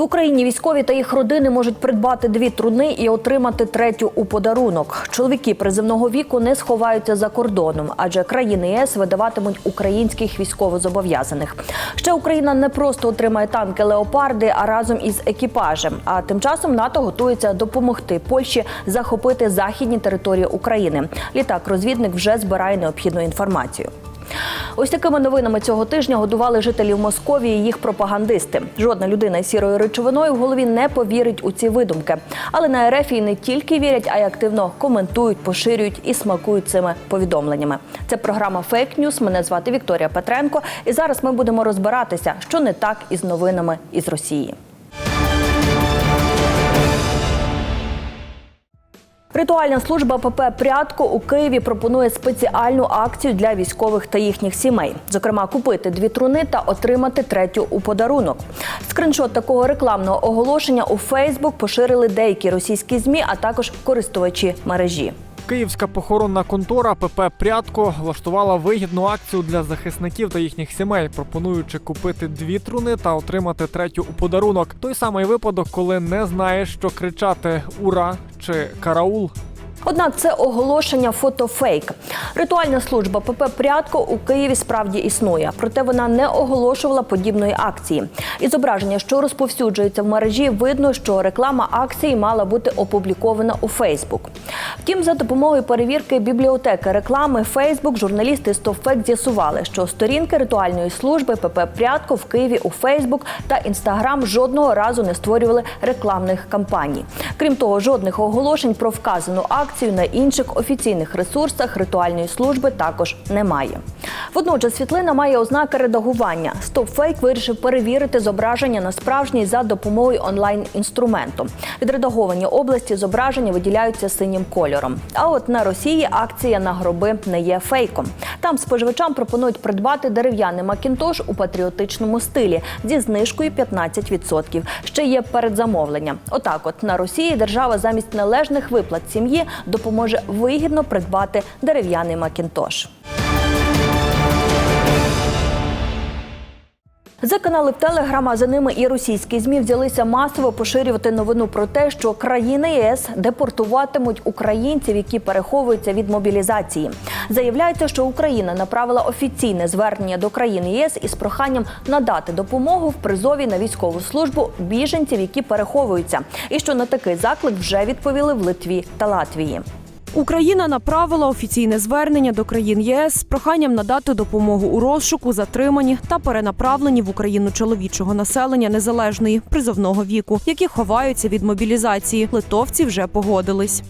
В Україні військові та їх родини можуть придбати дві труни і отримати третю у подарунок. Чоловіки приземного віку не сховаються за кордоном, адже країни ЄС видаватимуть українських військовозобов'язаних. Ще Україна не просто отримає танки леопарди, а разом із екіпажем. А тим часом НАТО готується допомогти Польщі захопити західні території України. Літак-розвідник вже збирає необхідну інформацію. Ось такими новинами цього тижня годували жителів Московії їх пропагандисти. Жодна людина із сірою речовиною в голові не повірить у ці видумки. Але на РФ і не тільки вірять, а й активно коментують, поширюють і смакують цими повідомленнями. Це програма Фейк Ньюс. Мене звати Вікторія Петренко. І зараз ми будемо розбиратися, що не так із новинами із Росії. Ритуальна служба ПП Прятко у Києві пропонує спеціальну акцію для військових та їхніх сімей. Зокрема, купити дві труни та отримати третю у подарунок. Скриншот такого рекламного оголошення у Фейсбук поширили деякі російські змі, а також користувачі мережі. Київська похоронна контора ПП Прятко влаштувала вигідну акцію для захисників та їхніх сімей, пропонуючи купити дві труни та отримати третю у подарунок. Той самий випадок, коли не знаєш, що кричати Ура чи Караул. Однак це оголошення фотофейк. Ритуальна служба ПП Прядко у Києві справді існує, проте вона не оголошувала подібної акції. Із зображення, що розповсюджується в мережі, видно, що реклама акції мала бути опублікована у Фейсбук. Втім, за допомогою перевірки бібліотеки реклами Фейсбук журналісти StopFact з'ясували, що сторінки ритуальної служби ПП Прядко в Києві у Фейсбук та Інстаграм жодного разу не створювали рекламних кампаній. Крім того, жодних оголошень про вказану акцію на інших офіційних ресурсах ритуальної служби також немає. Водночас світлина має ознаки редагування. StopFake вирішив перевірити зображення на справжній за допомогою онлайн-інструменту. Відредаговані області зображення виділяються синім кольором. А от на Росії акція на гроби не є фейком. Там споживачам пропонують придбати дерев'яний макінтош у патріотичному стилі зі знижкою 15%. Ще є передзамовлення. Отак, от на Росії держава замість належних виплат сім'ї допоможе вигідно придбати дерев'яний макінтош. За канали в Телеграм, за ними і російські змі взялися масово поширювати новину про те, що країни ЄС депортуватимуть українців, які переховуються від мобілізації. Заявляється, що Україна направила офіційне звернення до країн ЄС із проханням надати допомогу в призові на військову службу біженців, які переховуються, і що на такий заклик вже відповіли в Литві та Латвії. Україна направила офіційне звернення до країн ЄС з проханням надати допомогу у розшуку, затримані та перенаправлені в Україну чоловічого населення незалежної призовного віку, які ховаються від мобілізації. Литовці вже погодились.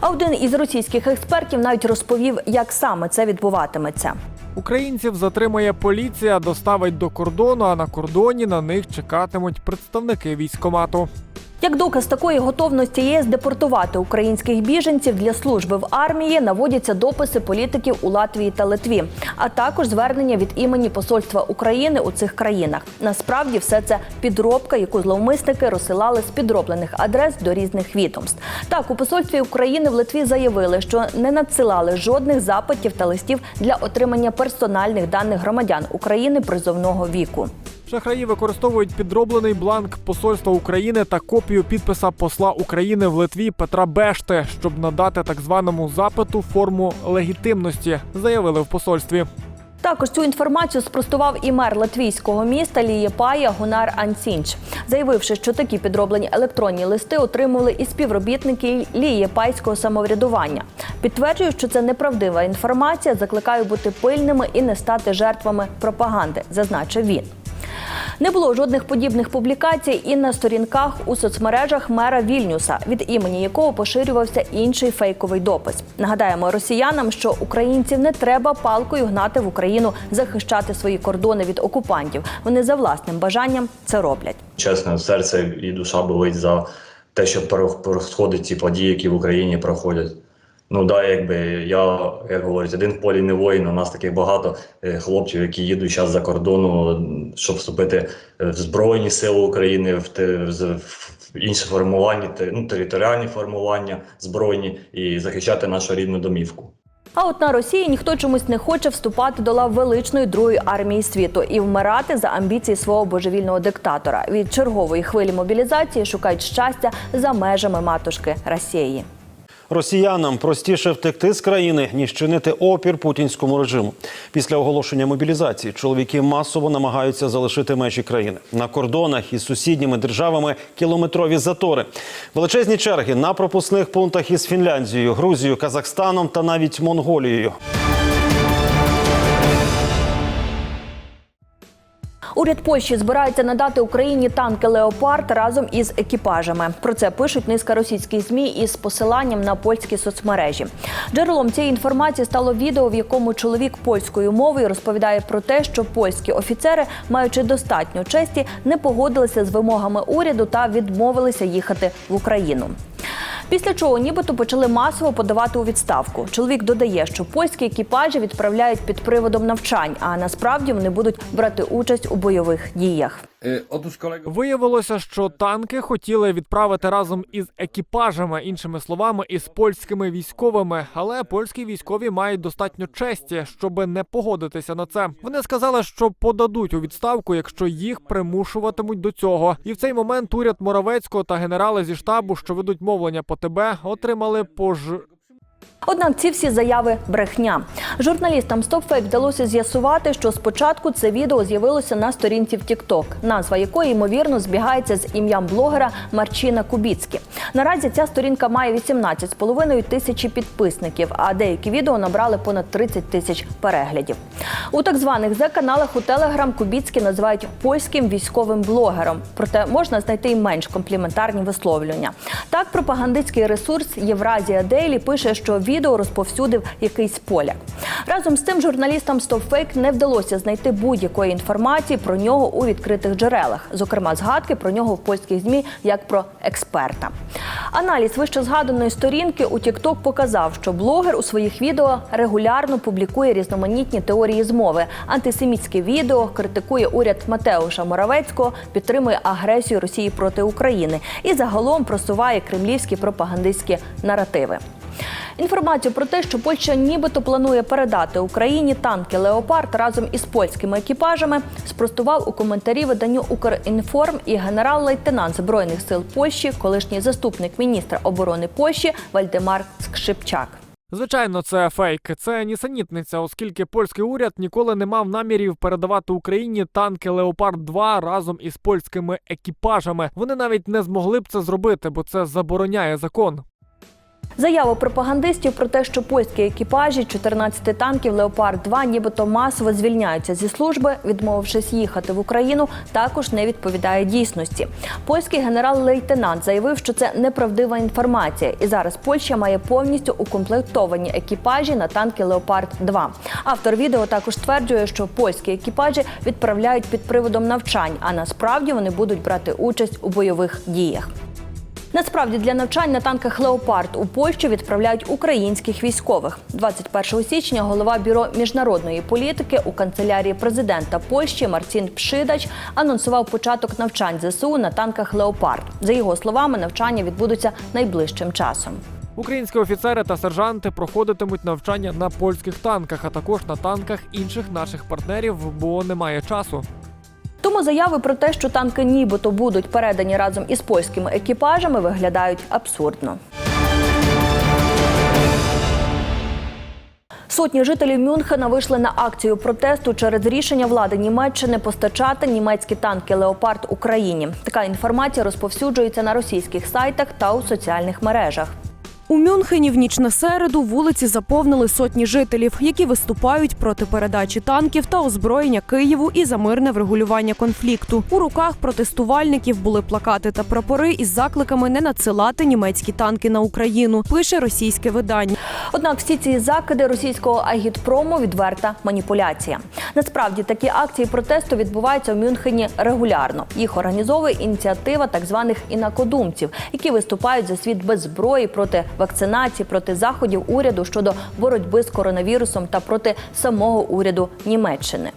А один із російських експертів навіть розповів, як саме це відбуватиметься. Українців затримає поліція, доставить до кордону, а на кордоні на них чекатимуть представники військомату. Як доказ такої готовності ЄС депортувати українських біженців для служби в армії наводяться дописи політиків у Латвії та Литві, а також звернення від імені посольства України у цих країнах. Насправді все це підробка, яку зловмисники розсилали з підроблених адрес до різних відомств. Так, у посольстві України в Литві заявили, що не надсилали жодних запитів та листів для отримання персональних даних громадян України призовного віку. Шахраї використовують підроблений бланк посольства України та копію підписа посла України в Литві Петра Бешти, щоб надати так званому запиту форму легітимності, заявили в посольстві. Також цю інформацію спростував і мер латвійського міста Лієпая Гунар Ансінч, заявивши, що такі підроблені електронні листи отримували і співробітники Лієпайського самоврядування. Підтверджую, що це неправдива інформація. Закликаю бути пильними і не стати жертвами пропаганди, зазначив він. Не було жодних подібних публікацій і на сторінках у соцмережах мера Вільнюса, від імені якого поширювався інший фейковий допис. Нагадаємо росіянам, що українців не треба палкою гнати в Україну захищати свої кордони від окупантів. Вони за власним бажанням це роблять. Чесно, серце і душа болить за те, що проходять ці події, які в Україні проходять. Ну да, якби я, як говорять, один в полі не воїн. У нас таких багато е, хлопців, які їдуть зараз за кордону, щоб вступити в Збройні Сили України, в, в інші формування, ну, територіальні формування збройні і захищати нашу рідну домівку. А от на Росії ніхто чомусь не хоче вступати до лав величної другої армії світу і вмирати за амбіції свого божевільного диктатора. Від чергової хвилі мобілізації шукають щастя за межами матушки Росії. Росіянам простіше втекти з країни ніж чинити опір путінському режиму. Після оголошення мобілізації чоловіки масово намагаються залишити межі країни на кордонах із сусідніми державами кілометрові затори, величезні черги на пропускних пунктах із Фінляндією, Грузією, Казахстаном та навіть Монголією. Уряд Польщі збирається надати Україні танки Леопард разом із екіпажами. Про це пишуть низка російських змі із посиланням на польські соцмережі. Джерелом цієї інформації стало відео, в якому чоловік польською мовою розповідає про те, що польські офіцери, маючи достатньо честі, не погодилися з вимогами уряду та відмовилися їхати в Україну. Після чого нібито почали масово подавати у відставку. Чоловік додає, що польські екіпажі відправляють під приводом навчань, а насправді вони будуть брати участь у бойових діях. Y, Виявилося, що танки хотіли відправити разом із екіпажами, іншими словами, із польськими військовими. Але польські військові мають достатньо честі, щоб не погодитися на це. Вони сказали, що подадуть у відставку, якщо їх примушуватимуть до цього. І в цей момент уряд Моравецького та генерали зі штабу, що ведуть мовлення по ТБ, отримали пож. Однак ці всі заяви брехня. Журналістам StopFake вдалося з'ясувати, що спочатку це відео з'явилося на сторінці в TikTok, назва якої ймовірно збігається з ім'ям блогера Марчина Кубіцькі. Наразі ця сторінка має 18,5 тисячі підписників, а деякі відео набрали понад 30 тисяч переглядів. У так званих Зе-каналах у Телеграм Кубіцькі називають польським військовим блогером. Проте можна знайти й менш компліментарні висловлювання. Так, пропагандистський ресурс Євразія Дейлі пише, що відео розповсюдив якийсь поляк. Разом з тим, журналістам StopFake не вдалося знайти будь-якої інформації про нього у відкритих джерелах, зокрема згадки про нього в польських змі як про експерта. Аналіз вище згаданої сторінки у TikTok показав, що блогер у своїх відео регулярно публікує різноманітні теорії змови, антисемітське відео, критикує уряд Матеуша Моравецького, підтримує агресію Росії проти України і загалом просуває кремлівські пропагандистські наративи. Інформацію про те, що Польща нібито планує передати Україні танки Леопард разом із польськими екіпажами, спростував у коментарі виданню Укрінформ і генерал-лейтенант збройних сил Польщі, колишній заступник міністра оборони Польщі Вальдемар Скшипчак. Звичайно, це фейк. Це нісенітниця, оскільки польський уряд ніколи не мав намірів передавати Україні танки Леопард 2 разом із польськими екіпажами. Вони навіть не змогли б це зробити, бо це забороняє закон. Заяву пропагандистів про те, що польські екіпажі 14 танків Леопард 2 нібито масово звільняються зі служби, відмовившись їхати в Україну, також не відповідає дійсності. Польський генерал-лейтенант заявив, що це неправдива інформація, і зараз Польща має повністю укомплектовані екіпажі на танки Леопард 2 Автор відео також стверджує, що польські екіпажі відправляють під приводом навчань, а насправді вони будуть брати участь у бойових діях. Насправді для навчань на танках Леопард у Польщу відправляють українських військових. 21 січня голова бюро міжнародної політики у канцелярії президента Польщі Марцін Пшидач анонсував початок навчань ЗСУ на танках Леопард. За його словами, навчання відбудуться найближчим часом. Українські офіцери та сержанти проходитимуть навчання на польських танках, а також на танках інших наших партнерів, бо немає часу. Тому заяви про те, що танки нібито будуть передані разом із польськими екіпажами, виглядають абсурдно. Сотні жителів Мюнхена вийшли на акцію протесту через рішення влади Німеччини постачати німецькі танки Леопард Україні. Така інформація розповсюджується на російських сайтах та у соціальних мережах. У Мюнхені в ніч на середу вулиці заповнили сотні жителів, які виступають проти передачі танків та озброєння Києву і за мирне врегулювання конфлікту. У руках протестувальників були плакати та прапори із закликами не надсилати німецькі танки на Україну. Пише російське видання. Однак всі ці закиди російського агітпрому відверта маніпуляція. Насправді такі акції протесту відбуваються в Мюнхені регулярно. Їх організовує ініціатива так званих інакодумців, які виступають за світ без зброї проти вакцинації, проти заходів уряду щодо боротьби з коронавірусом та проти самого уряду Німеччини.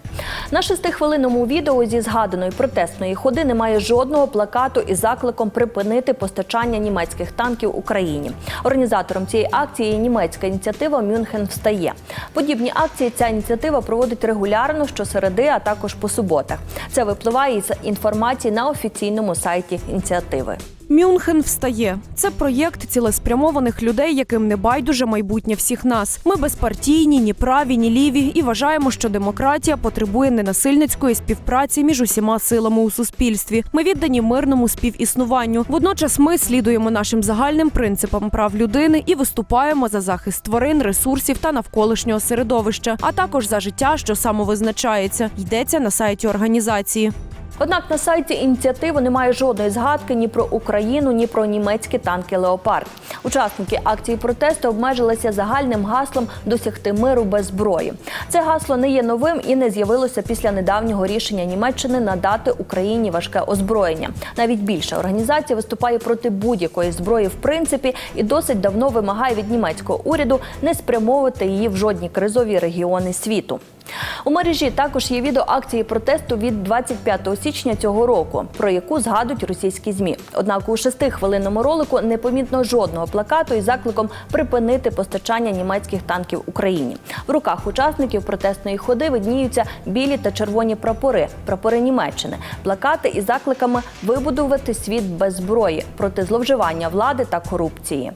На шестихвилинному відео зі згаданої протестної ходи немає жодного плакату із закликом припинити постачання німецьких танків Україні. Організатором цієї акції є німецька ініціатива Мюнхен встає. Подібні акції ця ініціатива проводить регулярно щосереди, а також по суботах. Це випливає із інформації на офіційному сайті ініціативи. Мюнхен встає. Це проєкт цілеспрямованих людей, яким не байдуже майбутнє всіх нас. Ми безпартійні, ні праві, ні ліві, і вважаємо, що демократія потребує ненасильницької співпраці між усіма силами у суспільстві. Ми віддані мирному співіснуванню. Водночас ми слідуємо нашим загальним принципам прав людини і виступаємо за захист тварин, ресурсів та навколишнього середовища, а також за життя, що самовизначається. Йдеться на сайті організації. Однак на сайті ініціативи немає жодної згадки ні про Україну, ні про німецькі танки Леопард. Учасники акції протесту обмежилися загальним гаслом досягти миру без зброї. Це гасло не є новим і не з'явилося після недавнього рішення Німеччини надати Україні важке озброєння. Навіть більше організація виступає проти будь-якої зброї в принципі і досить давно вимагає від німецького уряду не спрямовувати її в жодні кризові регіони світу. У мережі також є відео акції протесту від 25 січня цього року, про яку згадують російські змі. Однак у шестихвилинному ролику не помітно жодного плакату із закликом припинити постачання німецьких танків Україні. В руках учасників протестної ходи видніються білі та червоні прапори, прапори Німеччини, плакати із закликами вибудувати світ без зброї проти зловживання влади та корупції.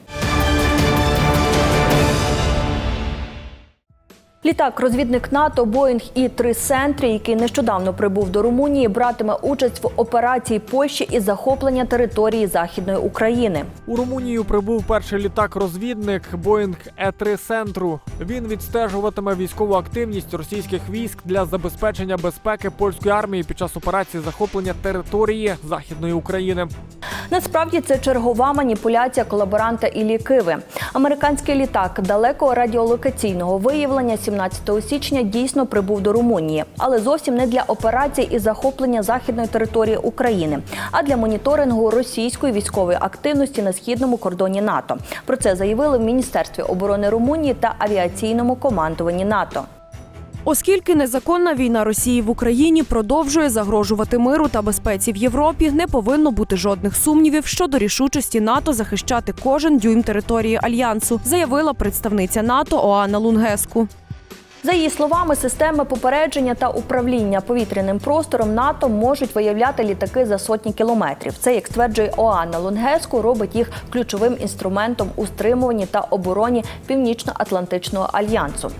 Літак-розвідник НАТО Боїнг і 3 Сентрі, який нещодавно прибув до Румунії, братиме участь в операції Польщі із захоплення території Західної України. У Румунію прибув перший літак-розвідник Боїнг Е-3 Центру. Він відстежуватиме військову активність російських військ для забезпечення безпеки польської армії під час операції захоплення території Західної України. Насправді це чергова маніпуляція колаборанта Іллі Киви. Американський літак далекого радіолокаційного виявлення 17 січня дійсно прибув до Румунії, але зовсім не для операції із захоплення західної території України, а для моніторингу російської військової активності на східному кордоні НАТО. Про це заявили в Міністерстві оборони Румунії та авіаційному командуванні НАТО. Оскільки незаконна війна Росії в Україні продовжує загрожувати миру та безпеці в Європі, не повинно бути жодних сумнівів щодо рішучості НАТО захищати кожен дюйм території альянсу, заявила представниця НАТО Оана Лунгеску. За її словами, системи попередження та управління повітряним простором НАТО можуть виявляти літаки за сотні кілометрів. Це, як стверджує Оанна Лунгеску, робить їх ключовим інструментом у стримуванні та обороні Північно-Атлантичного альянсу.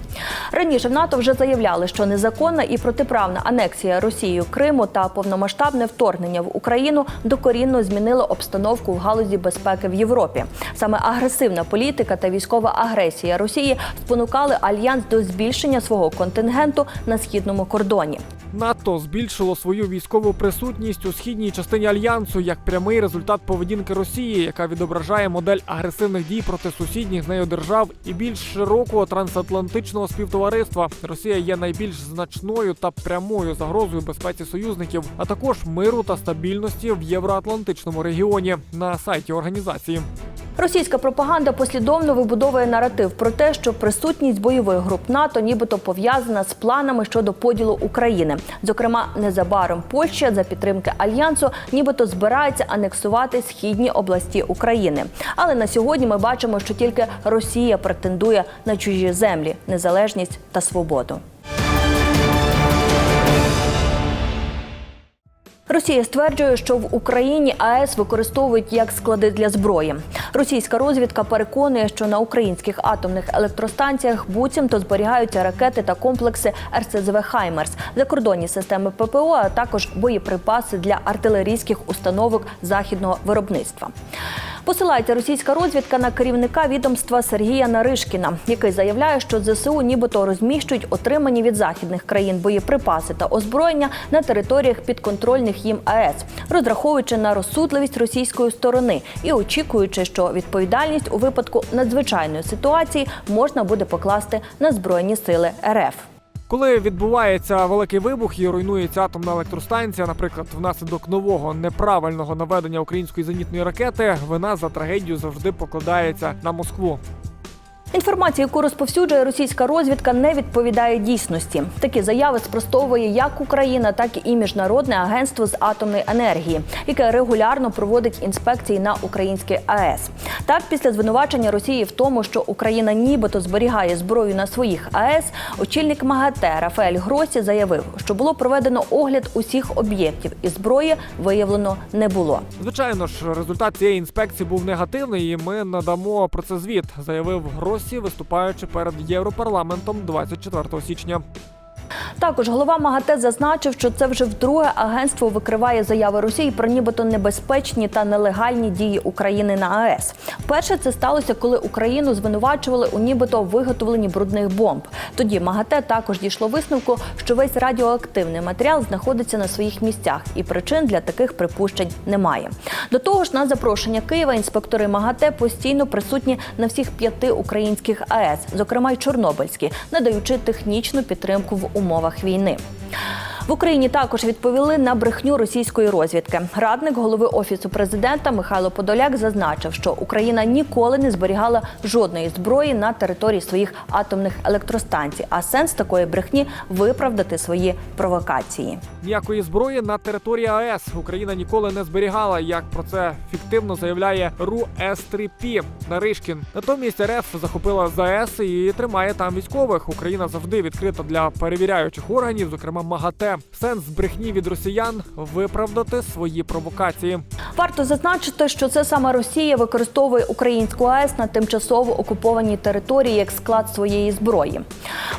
Раніше в НАТО вже заявляли, що незаконна і протиправна анексія Росією Криму та повномасштабне вторгнення в Україну докорінно змінило обстановку в галузі безпеки в Європі. Саме агресивна політика та військова агресія Росії спонукали альянс до збільшення свого контингенту на східному кордоні. НАТО збільшило свою військову присутність у східній частині альянсу як прямий результат поведінки Росії, яка відображає модель агресивних дій проти сусідніх з нею держав і більш широкого трансатлантичного співтовариства. Росія є найбільш значною та прямою загрозою безпеці союзників, а також миру та стабільності в євроатлантичному регіоні на сайті організації. Російська пропаганда послідовно вибудовує наратив про те, що присутність бойових груп НАТО нібито пов'язана з планами щодо поділу України. Зокрема, незабаром Польща за підтримки альянсу нібито збирається анексувати східні області України. Але на сьогодні ми бачимо, що тільки Росія претендує на чужі землі, незалежність та свободу. Росія стверджує, що в Україні АЕС використовують як склади для зброї. Російська розвідка переконує, що на українських атомних електростанціях буцімто зберігаються ракети та комплекси РСЗВ Хаймерс, закордонні системи ППО, а також боєприпаси для артилерійських установок західного виробництва. Посилається російська розвідка на керівника відомства Сергія Наришкіна, який заявляє, що ЗСУ нібито розміщують отримані від західних країн боєприпаси та озброєння на територіях підконтрольних їм АЕС, розраховуючи на розсудливість російської сторони і очікуючи, що відповідальність у випадку надзвичайної ситуації можна буде покласти на збройні сили РФ. Коли відбувається великий вибух і руйнується атомна електростанція, наприклад, внаслідок нового неправильного наведення української зенітної ракети, вина за трагедію завжди покладається на Москву. Інформація, яку розповсюджує російська розвідка, не відповідає дійсності. Такі заяви спростовує як Україна, так і міжнародне агентство з атомної енергії, яке регулярно проводить інспекції на українській АЕС. Так, після звинувачення Росії в тому, що Україна нібито зберігає зброю на своїх АЕС, очільник МАГАТЕ Рафаель Гросі заявив, що було проведено огляд усіх об'єктів, і зброї виявлено не було. Звичайно ж, результат цієї інспекції був негативний, і ми надамо про це звіт, заявив Гросі, виступаючи перед Європарламентом 24 січня. Також голова МАГАТЕ зазначив, що це вже вдруге агентство викриває заяви Росії про нібито небезпечні та нелегальні дії України на АЕС. Перше це сталося, коли Україну звинувачували у нібито виготовленні брудних бомб. Тоді МАГАТЕ також дійшло висновку, що весь радіоактивний матеріал знаходиться на своїх місцях, і причин для таких припущень немає. До того ж, на запрошення Києва інспектори МАГАТЕ постійно присутні на всіх п'яти українських АЕС, зокрема й Чорнобильські, надаючи технічну підтримку в умовах війни. В Україні також відповіли на брехню російської розвідки. Радник голови офісу президента Михайло Подоляк зазначив, що Україна ніколи не зберігала жодної зброї на території своїх атомних електростанцій. А сенс такої брехні виправдати свої провокації. Ніякої зброї на території АЕС Україна ніколи не зберігала, як про це фіктивно заявляє РУ С-3П Наришкін. Натомість РФ захопила ЗАЕС і тримає там військових. Україна завжди відкрита для перевіряючих органів, зокрема МАГАТЕ. Сенс брехні від росіян виправдати свої провокації. Варто зазначити, що це саме Росія використовує українську АЕС на тимчасово окупованій території як склад своєї зброї.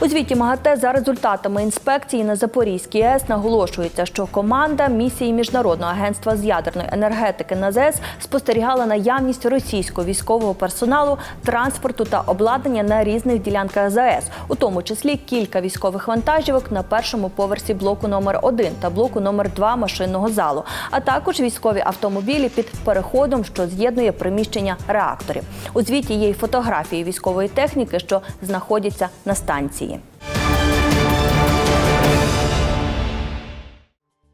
У звіті МАГАТЕ за результатами інспекції на Запорізькій АЕС наголошується, що команда місії міжнародного агентства з ядерної енергетики на ЗАЕС спостерігала наявність російського військового персоналу, транспорту та обладнання на різних ділянках ЗАЕС, у тому числі кілька військових вантажівок на першому поверсі блоку номер 1 та блоку номер 2 машинного залу, а також військові автомобілі під переходом, що з'єднує приміщення реакторів. У звіті є й фотографії військової техніки, що знаходяться на станції.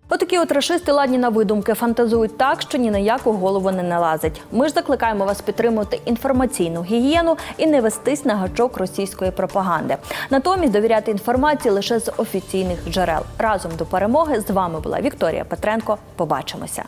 Отакі от рашисти ладні на видумки фантазують так, що ні на яку голову не налазить. Ми ж закликаємо вас підтримувати інформаційну гігієну і не вестись на гачок російської пропаганди. Натомість довіряти інформації лише з офіційних джерел. Разом до перемоги з вами була Вікторія Петренко. Побачимося.